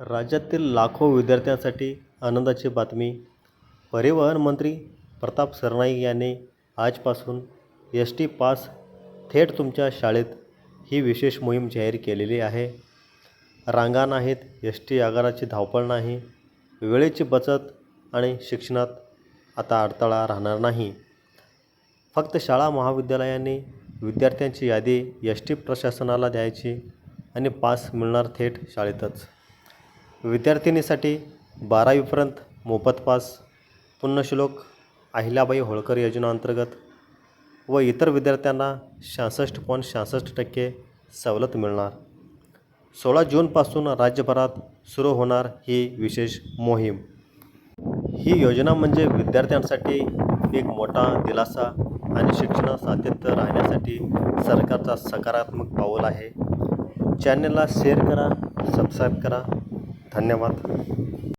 राज्यातील लाखो विद्यार्थ्यांसाठी आनंदाची बातमी. परिवहन मंत्री प्रताप सरनाईक यांनी आजपासून एस टी पास थेट तुमच्या शाळेत ही विशेष मोहीम जाहीर केलेली आहे. रांगा नाहीत एस टी आगाराची धावपळ नाही वेळेची बचत आणि शिक्षणात आता अडथळा राहणार नाही. फक्त शाळा महाविद्यालयांनी विद्यार्थ्यांची यादी एस टी प्रशासनाला द्यायची आणि पास मिळणार थेट शाळेतच. विद्यार्थिनीसाठी बारावीपर्यंत मोफत पास पुण्यश्लोक अहिल्याबाई होळकर योजनाअंतर्गत व इतर विद्यार्थ्यांना शहासष्ट पॉईंट शहासष्ट टक्के सवलत मिळणार. सोळा जूनपासून राज्यभरात सुरू होणार ही विशेष मोहीम. ही योजना म्हणजे विद्यार्थ्यांसाठी एक मोठा दिलासा आणि शिक्षण सातत्य राहण्यासाठी सरकारचा सकारात्मक पाऊल आहे. चॅनलला शेअर करा सबस्क्राईब करा. धन्यवाद.